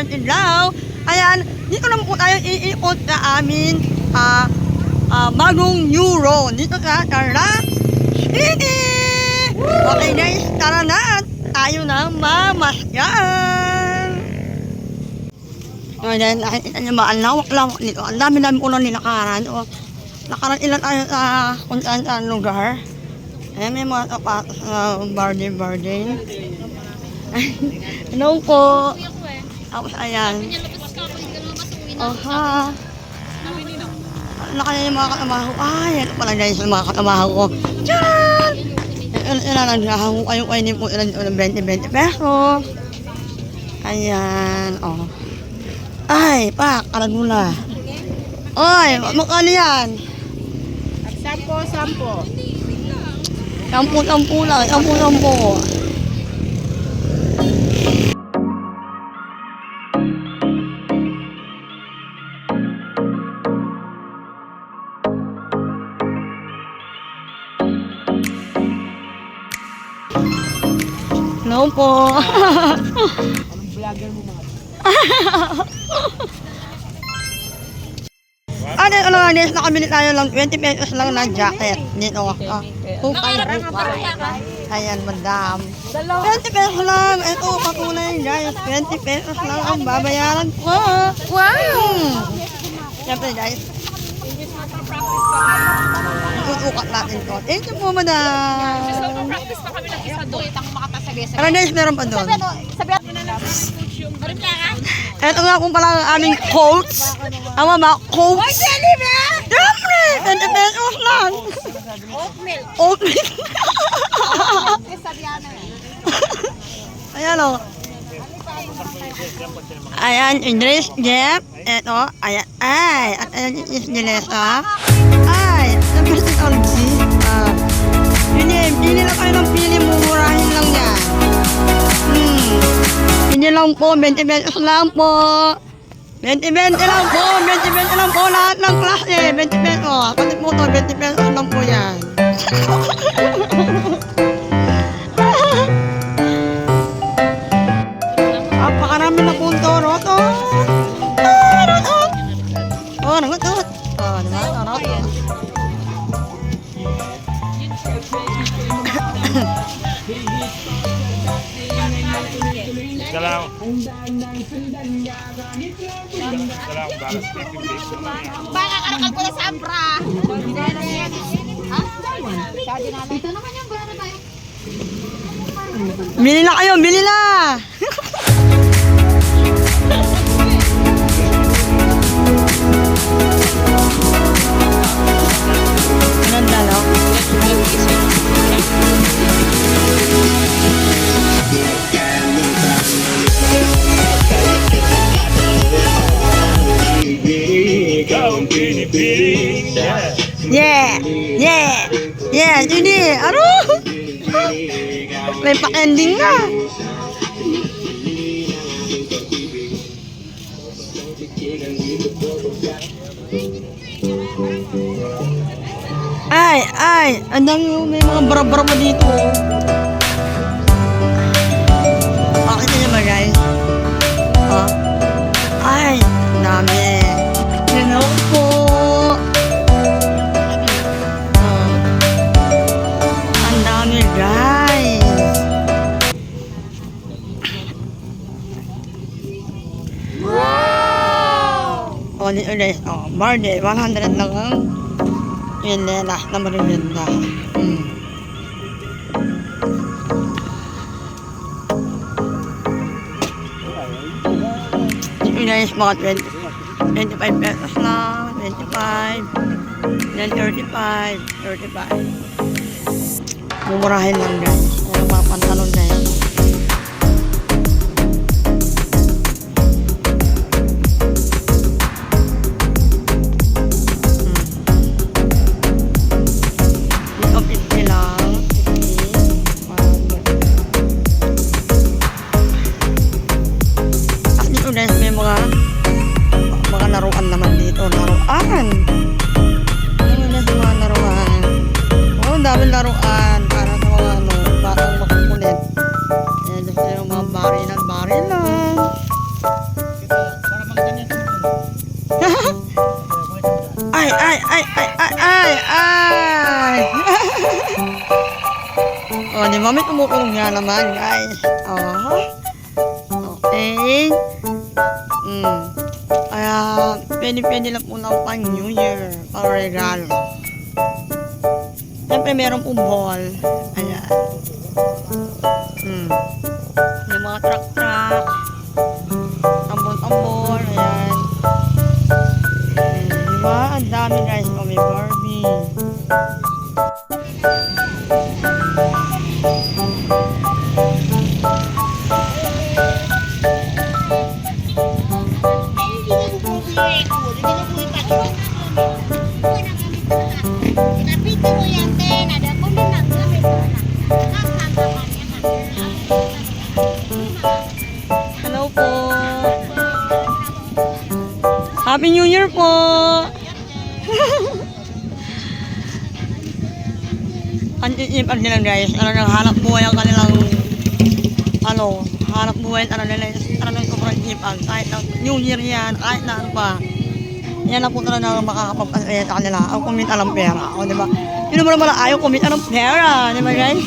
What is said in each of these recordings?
Karen Idlaw. Ayan, dito naman po tayo iikot sa amin ah ah, bagong new road dito sa Tarlac City. Okay guys, tara na. Tayo na mamasyal. Ayan, nakikita niyo ba, ang lawak-lawak nito. Ang dami-dami ulan nilakaran. O, nakaran ilan tayo sa kung saan saan lugar. Ayan, may mga sapatos na bargain-bargain. Hello po. Tapos ayan. Aha. Laki na yung mga katamaho. Ay, ito pala guys, yung mga katamaho ko. Ang gahaw ko kayong kainin po ilan ilan 20-20 pesos. Ayan, oh. Ay, pak, kalagula. Oy, magkano yan? Sampo, sampo. Sampu-sampu lang, sampu-sampu. No po. Anong vlogger mo mga? Ano, ano nga, Nes, nakabili tayo lang 20 pesos lang na jacket. Ako. Ah, hukay, hukay. Ayan, madam. 20 pesos lang. Ito, patunay guys. 20 pesos lang ang babayaran ko. Wow! Siyempre guys. Itutukat natin to. Thank you po, madam. Practice pa kami ng isa doon. Ano guys, meron pa doon. Sabi mo na lang. Ito nga kung pala ang aming coats. Ang mga coats. Ay, dali ba? Siyempre! 20 pesos lang. Oatmeal. Oatmeal. Eh, sabi ano eh. Ayan o. Ayan, Idris, Jeff. Eto, ayan. Ay, at ayan is Jelesa. Ay, siyempre si Olgi. Ah, pili, pili lang kayo ng pili, mumurahin 20 lang po, 20 pesos lang po. 20 20 lang po, 20 20 lang po lahat ng klase, 20 pesos. Pati po to, 20 pesos lang po yan. Napakarami na pong toro to. Oh, nangutot. Oh, di ba? Oh. Baka karakal ko na sa Abra. Ito naman yung brother tayo. Bili na kayo, bili na! Yeah. Yeah! Yeah! Ini! Ano? May pa-ending na! Ay! Ay! Ang dami may mga barabara pa dito. Pakita niyo ba guys? Oh. Ay! Ang dami. Yan ako Di ulit. O, Barney, 100 lang ang yun nila na marilinda. Hmm. Guys, mga 20, 25 pesos lang, 25, then 35, 35. Mumurahin lang guys. Yung mga pantalon dito. Laruan! Ano na mga laruan? Oh, ang daming laruan para sa mga ano, batang makukulit. Ayan, gusto yung mga barilan, barilan. ay, ay, ay, ay, ay, ay, ay. oh, di ba may tumukulong nga naman, guys. Oh. Okay. Pwede-pwede lang po na pang New Year para regalo. Siyempre, meron pong ball. Ayan. Happy New Year po. Ang iipag nila guys, ano nang hanap buhay ang kanilang ano, hanap buhay ano nila, ano nang sobrang ipag, kahit na New Year yan, kahit na ano pa. Yan ang po talaga makakapagpasaya sa kanila. Ang kumita ng pera. O, di ba? Yun naman naman ayaw kumita ng pera. Di ba, guys?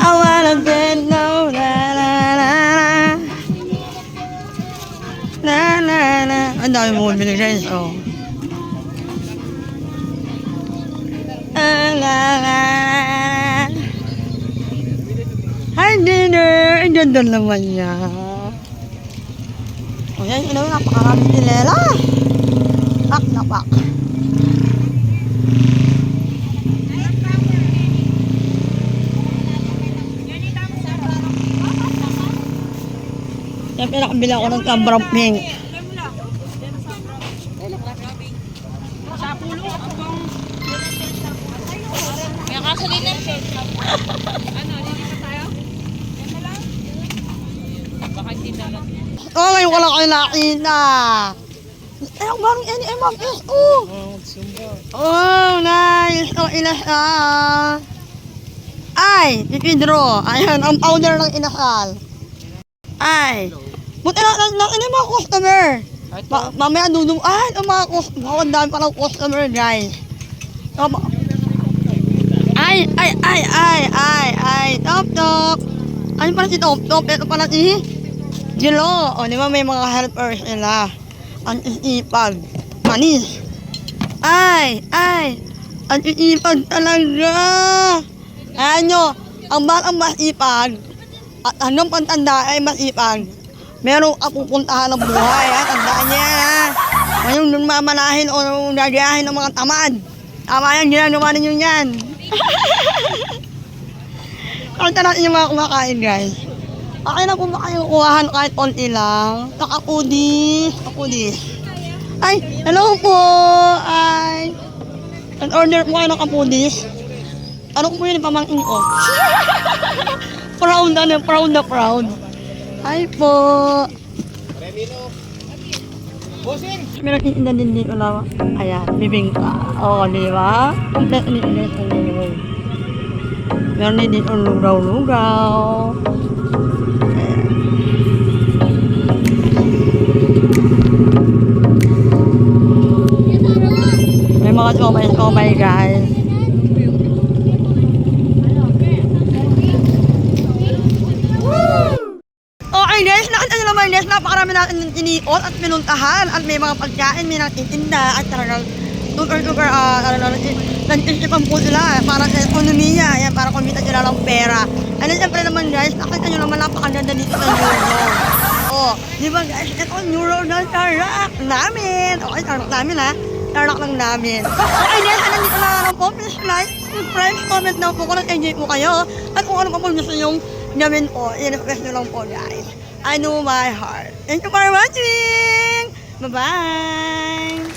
I wanna get no na Ang dami mo bumili guys, oh. Ah. Hi, dinner! Ang ganda naman niya. O yan, ino, napakaraming nilela. Pak na pak. Siyempre, nakabili ako ng camera pink. Oh, ngayon ko lang kayo nakita. Eh, ang barong NMFS ko. Oh, nice. Oh, inasal. Ay, si Pedro. Ayan, ang powder ng inasal. Ay. Buti na, na, na, ano yung mga customer? Ma mamaya dudum, ay, ang mga customer. Ang dami palang customer, guys. Oh, ma- ay, ay, ay, ay, ay, ay, top, top. Ano pala si top, top? Ito pala si Jelo. O, di ba may mga helpers nila? Ang isipag. Manis. Ay, ay. Ang isipag talaga. Ayan nyo, ang batang masipag, at hanggang pantanda ay masipag, merong kapupuntahan ng buhay. Ha? Tandaan niya. Ha? Ngayong nung mamanahin o nung gagayahin ng mga tamad. Tama yan, ginagawa ninyo yan. Kanta natin yung mga kumakain, guys. Okay na po ba kayong kuhahan kahit konti lang? Nakakudis. Nakakudis. Ay, hello po. Ay. Nag-order po kayo ng kapudis. Ano po yun, pamangkin ko. proud na, proud na proud. Hi po. Meron itinda din dito na, ayan, bibingka. Oo, di ba? Kompleto ni Ines ang nilaway. Meron din dito lugaw-lugaw. Ayan. May mga somay-somay guys. Okay guys, nakita nyo naman guys, napakarami natin iniot at pinuntahan at may mga pagkain, may natitinda at talagang super uh, ano, nag-isipan po sila para sa ekonomiya, yan, para kumita sila ng pera. And then naman guys, nakita nyo naman napakaganda dito sa Euro. Oh, di ba guys, ito ang Euro na tarak namin. Okay, tarak namin ha. Tarak lang namin. Okay guys, ano dito na lang po, please like, subscribe, comment na po kung nag-enjoy po kayo. At kung ano pa po gusto yung gawin po, i-request nyo lang po guys. I know my heart. Thank you for watching! Bye-bye!